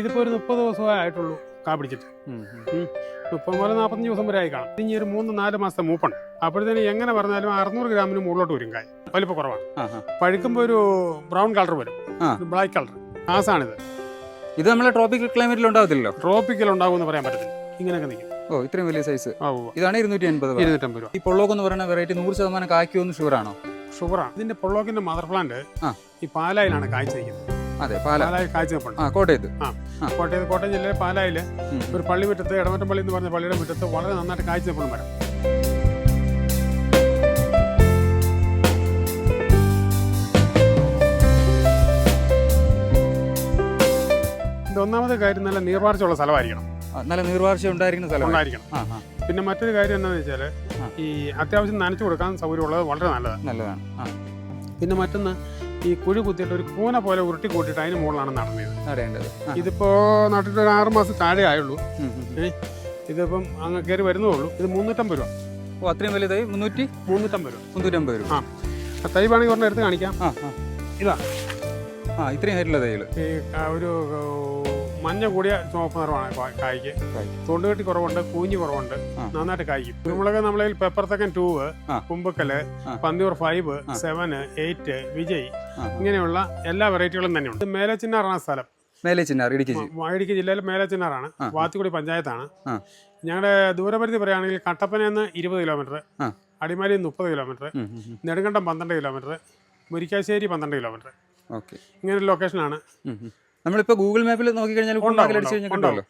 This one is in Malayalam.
ഇതിപ്പോ ഒരു മുപ്പത് ദിവസമേ ആയിട്ടുള്ളൂ കാ പിടിച്ചിട്ട്. മുപ്പത് മുതൽ നാൽപ്പത്തഞ്ച് ദിവസം വരെ ആയി കാണാം. ഇനി ഒരു മൂന്ന് നാല് മാസത്തെ മൂപ്പുണ്ട്. അപ്പോഴത്തേന് എങ്ങനെ പറഞ്ഞാലും അറുന്നൂറ് ഗ്രാമിന് മുകളിലോട്ട് വരും കായ്. വലിപ്പം കുറവാണ്. പഴുക്കുമ്പോൾ ഒരു ബ്രൗൺ കളർ വരും. Black colour. ആസാണിത്. ഇത് നമ്മളെ ട്രോപ്പിക്കൽ ക്ലൈമറ്റിൽ ഉണ്ടാവത്തില്ലല്ലോ? ട്രോപ്പിക്കൽ എന്ന് പറയാൻ പറ്റത്തില്ല. ഇങ്ങനെയൊക്കെ നിൽക്കും. ഓ ഇത്രയും വലിയ സൈസ്. ഇതാണ് ഇരുന്നൂറ്റി എൺപത് ഇരുന്നൂറ്റമ്പത് രൂപ. ഈ പൊള്ളോക്ക് എന്ന് പറയുന്ന വെറൈറ്റി നൂറ് ശതമാനം കായ്ക്കുമെന്ന് ഷുവറാണോ ഷുഗറാണ് ഇതിന്റെ പൊള്ളോക്കിന്റെ മദർ പ്ലാന്റ് ഈ പാലായിലാണ് കാഴ്ച നിൽക്കുന്നത് അതെ പാല. പാലായി കാഴ്ച കോട്ടയത്ത്. ആ കോട്ടയത്ത് കോട്ടയം ജില്ലയിലെ പാലായിൽ ഒരു പള്ളി മുറ്റത്ത് ഇടമറ്റം പള്ളി എന്ന് പറഞ്ഞ പള്ളിയുടെ മുറ്റത്ത് വളരെ നന്നായിട്ട് കാഴ്ച വരാം ഒന്നാമത് ഒന്നാമത്തെ കാര്യം നല്ല നീർവാർച്ചയുള്ള സ്ഥലമായിരിക്കണം. ആ, നല്ല നീർവാർച്ച ഉണ്ടായിരിക്കുന്ന സ്ഥലം. ഉണ്ടായിരിക്കണം. ആ ആ. പിന്നെ മറ്റൊരു കാര്യം എന്താണെന്ന് വെച്ചാൽ ഈ അത്യാവശ്യം നനച്ചു കൊടുക്കാൻ സൗകര്യമുള്ളത് വളരെ നല്ലതാണ്. നല്ലതാണ്. പിന്നെ മറ്റൊന്ന് ഈ കുഴി കുത്തിയിട്ട് ഒരു കൂന പോലെ ഉരുട്ടി കൂട്ടിയിട്ട് അതിന് മുകളിലാണ് നടന്നത്. ആ. ഇതിപ്പോ നട്ടിട്ട് ഒരു ആറ് മാസം താഴെ ആയുള്ളൂ. ഇതിപ്പം അങ്ങ് കയറി വരുന്നേ ഉള്ളൂ. ഇത് മുന്നൂറ്റമ്പത് രൂപ. ഓ അത്രയും വലിയ തൈ? മുന്നൂറ്റി? മുന്നൂറ്റമ്പത് രൂപ. മുന്നൂറ്റമ്പത് രൂപ. ആ. തൈ വേണമെങ്കിൽ ഒരെണ്ണം എടുത്ത് കാണിക്കാം. ആ ആ. ഇതാ. ആ ഇത്രയും ഹൈറ്റുള്ള തൈകൾ ഈ ഒരു മഞ്ഞ കൂടിയ ചുവപ്പ് നിറമാണ് കായ്ക്ക്. തൊണ്ട് തൊണ്ടുകെട്ടി കുറവുണ്ട് കൂഞ്ഞി കുറവുണ്ട്. നന്നായിട്ട് കായ്ക്കും. കുരുമുളക് നമ്മളിൽ പെപ്പർ തെക്കൻ ടൂവ് ആ. Kumbakkal. Panniyur five seven eight Vijay. ഇങ്ങനെയുള്ള എല്ലാ വെറൈറ്റികളും തന്നെയുണ്ട്. മേലെ മേലച്ചിന്നാറാണ് സ്ഥലം. മേലെ ചിന്നാർ ഇടുക്കി ഇടുക്കി ജില്ലയിൽ മേലച്ചിന്നാറാണ്. ചിന്നാറാണ് വാത്തിക്കുടി പഞ്ചായത്താണ്. ഞങ്ങളുടെ ദൂരപരിധി പറയുകയാണെങ്കിൽ കട്ടപ്പന നിന്ന് ഇരുപത് കിലോമീറ്റർ അടിമാലി മുപ്പത് കിലോമീറ്റർ. നെടുങ്കണ്ടം പന്ത്രണ്ട് കിലോമീറ്റർ മുരിക്കാശ്ശേരി പന്ത്രണ്ട് കിലോമീറ്റർ ഓക്കെ. ഇങ്ങനെ ഒരു ലൊക്കേഷനാണ്. നമ്മളിപ്പോ ഗൂഗിൾ മാപ്പിൽ നോക്കിക്കഴിഞ്ഞാൽ ഉണ്ടാവും, അടിച്ചു കഴിഞ്ഞാൽ